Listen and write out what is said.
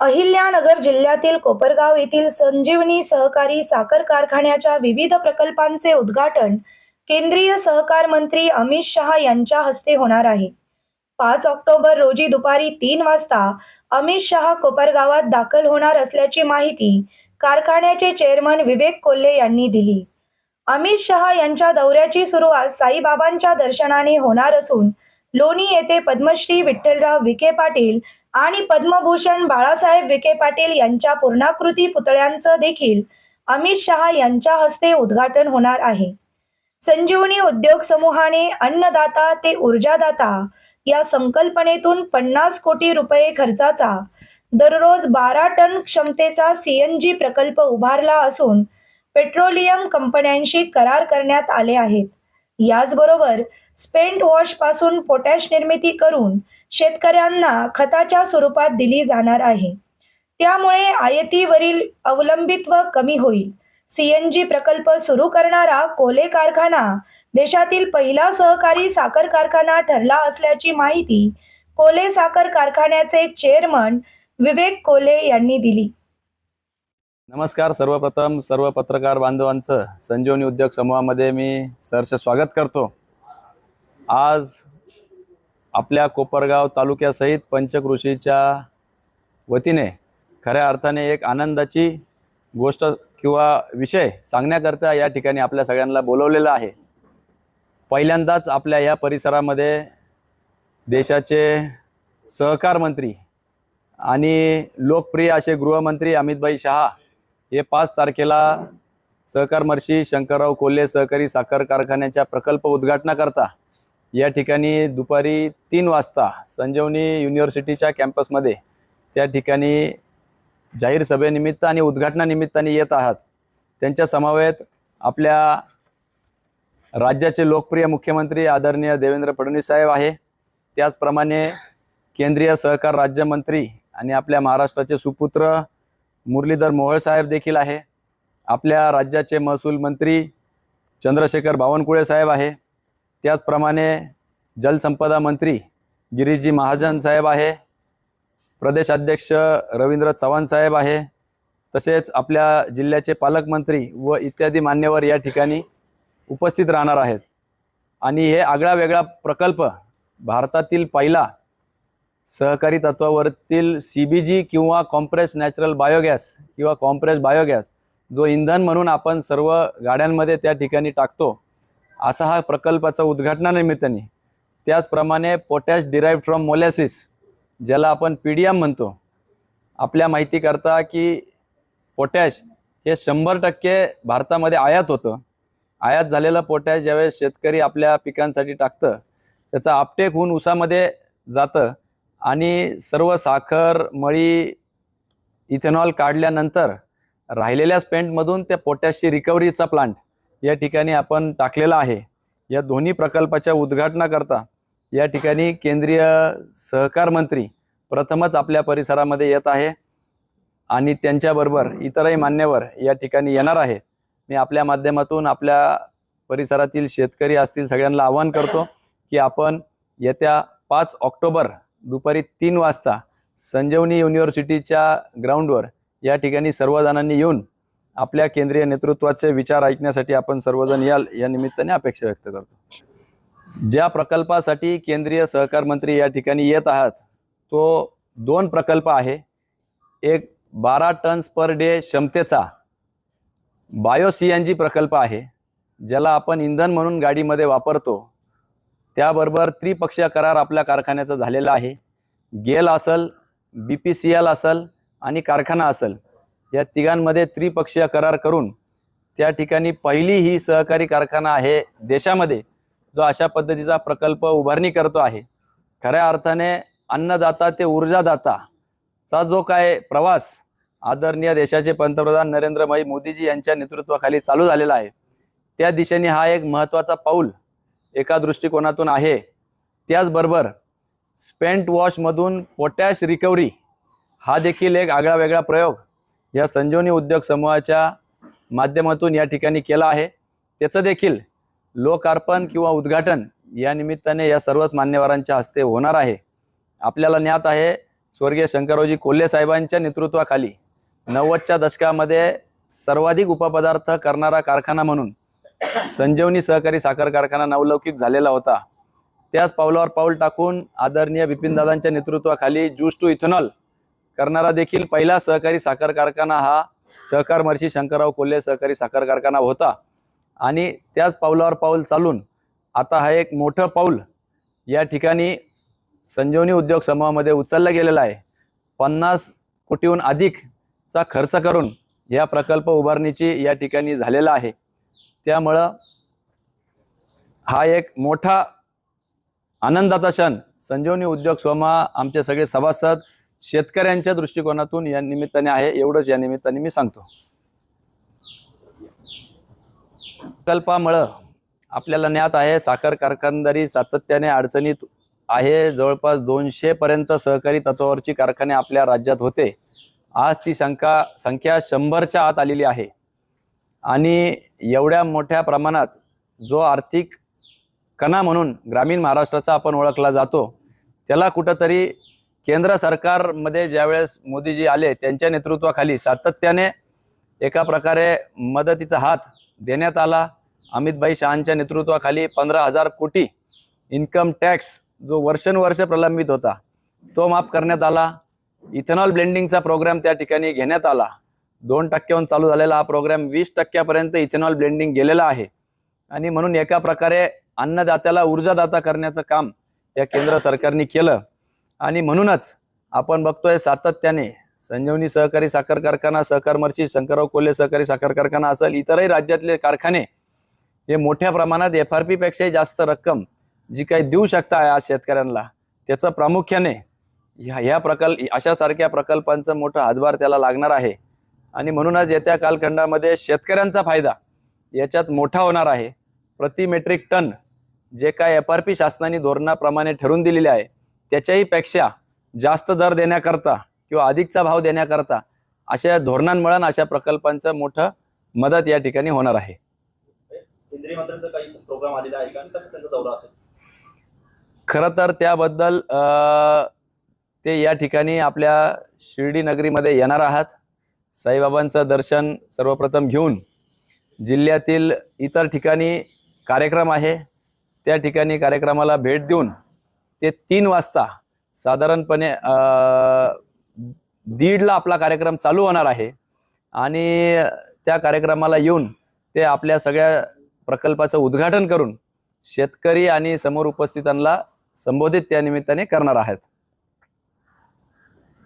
अहिल्यानगर जिल्ह्यातील कोपरगाव येथील संजीवनी सहकारी साखर कारखान्याच्या विविध प्रकल्पांचे उद्घाटन केंद्रीय सहकार मंत्री अमित शहा यांच्या हस्ते होणार आहे. पाच ऑक्टोबर रोजी दुपारी तीन वाजता अमित शहा कोपरगावात दाखल होणार असल्याची माहिती कारखान्याचे चेअरमन विवेक कोल्हे यांनी दिली. अमित शहा यांच्या दौऱ्याची सुरुवात साईबाबांच्या दर्शनाने होणार असून लोणी येथे पद्मश्री विठ्ठलराव विखे पाटील आणि पद्मभूषण बाळासाहेब विखे पाटील यांच्या पूर्णाकृती पुतळ्यांचं देखील अमित शहा यांच्या हस्ते उद्घाटन होणार आहे. संजीवनी उद्योग समूहाने अन्नदाता ते ऊर्जादाता या संकल्पनेतून पन्नास कोटी रुपये खर्चाचा दररोज बारा टन क्षमतेचा सीएनजी प्रकल्प उभारला असून पेट्रोलियम कंपन्यांशी करार करण्यात आले आहेत. याचबरोबर स्पेंट वॉशपासून पोटॅश निर्मिती करून शेतकऱ्यांना खताच्या स्वरूपात दिली जाणार आहे. त्यामुळे आयातीवरील अवलंबित्व कमी होईल. सीएनजी प्रकल्प सुरू करणारा कोले कारखाना देशातील पहिला सहकारी साखर कारखाना ठरला असल्याची माहिती कोले साखर कारखान्याचे चेअरमन विवेक कोले यांनी दिली. नमस्कार सर्वप्रथम सर्व पत्रकार बांधवांचं संजीवनी उद्योग समूहामध्ये मी सहर्ष स्वागत करतो. आज आपल्या कोपरगाव तालुक्यासहित पंचकृषीच्या वतीने खऱ्या अर्थाने एक आनंदाची गोष्ट किंवा विषय सांगण्याकरता या ठिकाणी आपल्या सगळ्यांना बोलवलेलं आहे. पहिल्यांदाच आपल्या या परिसरामध्ये देशाचे सहकार मंत्री आणि लोकप्रिय असे गृहमंत्री अमितभाई शहा हे पाच तारखेला सहकार मर्शी शंकरराव कोल्हे सहकारी साखर कारखान्याच्या प्रकल्प उद्घाटनाकरता या ठिकाणी दुपारी तीन वाजता संजीवनी युनिव्हर्सिटीच्या कॅम्पसमध्ये त्या ठिकाणी जाहीर सभेनिमित्त आणि उद्घाटनानिमित्ताने येत आहात. त्यांच्या समवेत आपल्या राज्याचे लोकप्रिय मुख्यमंत्री आदरणीय देवेंद्र फडणवीस साहेब आहे. त्याचप्रमाणे केंद्रीय सहकार राज्यमंत्री आणि आपल्या महाराष्ट्राचे सुपुत्र मुरलीधर मोहोळ साहेब देखील आहे. आपल्या राज्याचे महसूल मंत्री चंद्रशेखर बावनकुळे साहेब आहे. त्याचप्रमाणे जलसंपदा मंत्री गिरीजी महाजन साहेब आहे प्रदेशाध्यक्ष रवींद्र चव्हाण साहेब आहे तसेच आपल्या जिल्ह्याचे पालकमंत्री व इत्यादी मान्यवर या ठिकाणी उपस्थित राहणार आहेत. आणि हे आगळा वेगळा प्रकल्प भारतातील पहिला सहकारी तत्वावरतील सी बी जी किंवा कॉम्प्रेस नॅचरल बायोगॅस किंवा कॉम्प्रेस बायोगॅस जो इंधन म्हणून आपण सर्व गाड्यांमध्ये त्या ठिकाणी टाकतो असा हा प्रकल्पाचा उद्घाटनानिमित्ताने. त्याचप्रमाणे पोटॅश डिराईव्ह फ्रॉम मोलॅसिस ज्याला आपण पी डी एम म्हणतो. आपल्या माहितीकरता की पोटॅश हे शंभर टक्के भारतामध्ये आयात होतं. आयात झालेलं पोटॅश ज्यावेळेस शेतकरी आपल्या पिकांसाठी टाकतं त्याचं आपटेक होऊन उसामध्ये जातं आणि सर्व साखर मळी इथेनॉल काढल्यानंतर राहिलेल्या स्पेंटमधून त्या पोटॅशची रिकव्हरीचा प्लांट या ठिकाणी आपण टाकलेला आहे. या दोन्ही प्रकल्पाच्या उद्घाटनाकरता या ठिकाणी केंद्रीय सहकार मंत्री प्रथमच आपल्या परिसरामध्ये येत आहे आणि त्यांच्याबरोबर इतरही मान्यवर या ठिकाणी येणार आहे. मी आपल्या माध्यमातून आपल्या परिसरातील शेतकरी असतील सगळ्यांना आवाहन करतो की आपण येत्या पाच ऑक्टोबर दुपारी तीन वाजता संजीवनी युनिव्हर्सिटीच्या ग्राउंडवर या ठिकाणी सर्वजणांनी येऊन आपल्या केंद्रीय नेतृत्वाचे विचार ऐकण्यासाठी आपण सर्वजण याल या निमित्ताने अपेक्षा व्यक्त करतो. ज्या प्रकल्पासाठी केंद्रीय सहकार मंत्री या ठिकाणी येत आहात तो दोन प्रकल्प आहे. एक बारा टन्स पर डे क्षमतेचा बायो सी एन जी प्रकल्प आहे ज्याला आपण इंधन म्हणून गाडीमध्ये वापरतो. त्याबरोबर त्रिपक्षीय करार आपल्या कारखान्याचा झालेला आहे. गेल असल बी पी सी एल असल आणि कारखाना असेल. या तिघांमध्ये त्रिपक्षीय करार करून त्या ठिकाणी पहिली ही सहकारी कारखाना आहे देशामध्ये जो अशा पद्धतीचा प्रकल्प उभारणी करतो आहे. खऱ्या अर्थाने अन्नदाता ते ऊर्जादाता चा जो काय प्रवास आदरणीय देशाचे पंतप्रधान नरेंद्र भाई मोदीजी यांच्या नेतृत्वाखाली चालू झालेला आहे त्या दिशेने हा एक महत्त्वाचा पाऊल एका दृष्टिकोनातून आहे. त्याचबरोबर स्पेंट वॉशमधून पोटॅश रिकव्हरी हा देखील एक आगळा वेगळा प्रयोग या संजीवनी उद्योग समूहाच्या माध्यमातून या ठिकाणी केला आहे. त्याचं देखील लोकार्पण किंवा उद्घाटन या निमित्ताने या सर्वच मान्यवरांच्या हस्ते होणार आहे. आपल्याला ज्ञात आहे स्वर्गीय शंकररावजी कोल्हे साहेबांच्या नेतृत्वाखाली नव्वदच्या दशकामध्ये सर्वाधिक उपपदार्थ करणारा कारखाना म्हणून संजीवनी सहकारी साखर कारखाना नवलौकिक झालेला होता. त्याच पावलावर पाऊल टाकून आदरणीय बिपिनदादांच्या नेतृत्वाखाली ज्यूस टू इथेनॉल करणारा देखील पहिला सहकारी साखर कारखाना हा सहकार महर्षी शंकरराव कोल्हे सहकारी साखर कारखाना होता. आणि त्याच पावलावर पाऊल चालून आता हा एक मोठं पाऊल या ठिकाणी संजीवनी उद्योग समूहामध्ये उचललं गेलेलं आहे. पन्नास कोटीहून अधिकचा खर्च करून या प्रकल्प उभारणीची या ठिकाणी झालेला आहे. त्यामुळं हा एक मोठा आनंदाचा क्षण. संजीवनी उद्योग समूह आमचे सगळे सभासद शेतकऱ्यांच्या दृष्टिकोनातून या निमित्ताने आहे एवढंच या निमित्ताने मी सांगतो. प्रकल्पामुळं आपल्याला ज्ञात आहे साखर कारखानदारी सातत्याने अडचणीत आहे. जवळपास दोनशे पर्यंत सहकारी तत्वावरची कारखाने आपल्या राज्यात होते. आज ती संख्या संख्या शंभरच्या आत आलेली आहे. आणि एवढ्या मोठ्या प्रमाणात जो आर्थिक कणा म्हणून ग्रामीण महाराष्ट्राचा आपण ओळखला जातो त्याला कुठंतरी केंद्र सरकारमध्ये ज्यावेळेस मोदीजी आले त्यांच्या नेतृत्वाखाली सातत्याने एका प्रकारे मदतीचा हात देण्यात आला. अमितभाई शहांच्या नेतृत्वाखाली पंधरा हजार कोटी इन्कम टॅक्स जो वर्षानुवर्ष प्रलंबित होता तो माफ करण्यात आला. इथेनॉल ब्लेंडिंगचा प्रोग्राम त्या ठिकाणी घेण्यात आला. दोन टक्क्याहून चालू झालेला हा प्रोग्राम वीस टक्क्यापर्यंत इथेनॉल ब्लेंडिंग गेलेला आहे. आणि म्हणून एका प्रकारे अन्नदात्याला ऊर्जादाता करण्याचं काम या केंद्र सरकारने केलं. आणि म्हणूनच आपण बघतोय सातत्याने संजीवनी सहकारी साखर कारखाना सहकार मर्ची शंकरराव कोल्हे सहकारी साखर कारखाना असेल इतरही राज्यातले कारखाने हे मोठ्या प्रमाणात एफ आर पीपेक्षाही जास्त रक्कम जी काही देऊ शकता आज शेतकऱ्यांना त्याचं प्रामुख्याने ह्या ह्या प्रकल्प अशासारख्या प्रकल्पांचं मोठं हातभार त्याला लागणार आहे. आणि म्हणूनच येत्या कालखंडामध्ये शेतकऱ्यांचा फायदा याच्यात मोठा होणार आहे. प्रति मेट्रिक टन जे काय एफ आर पी शासनाने धोरणाप्रमाणे ठरवून दिलेले आहे त्याच्याही पेक्षा जास्त दर देण्याकरता किंवा अधिकचा भाव देण्याकरता अशा धोरणांमुळे अशा प्रकल्पांचं मोठं मदत या ठिकाणी होणार आहे. खरं तर त्याबद्दल ते या ठिकाणी आपल्या शिर्डी नगरीमध्ये येणार आहात. साईबाबांचं दर्शन सर्वप्रथम घेऊन जिल्ह्यातील इतर ठिकाणी कार्यक्रम आहे. त्या ठिकाणी कार्यक्रमाला भेट देऊन ते तीन वाजता साधारणपणे दीडला आपला कार्यक्रम चालू होणार आहे. आणि त्या कार्यक्रमाला येऊन ते आपल्या सगळ्या प्रकल्पाचं उद्घाटन करून शेतकरी आणि समोर उपस्थितांना संबोधित त्या निमित्ताने करणार आहेत.